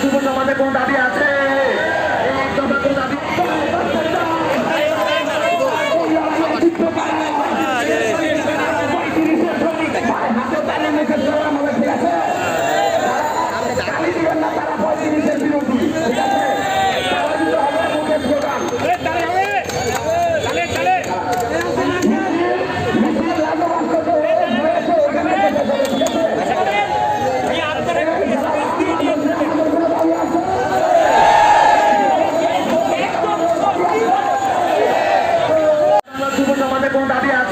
যুব সমাজে কোন দাবি আছে? Tapi.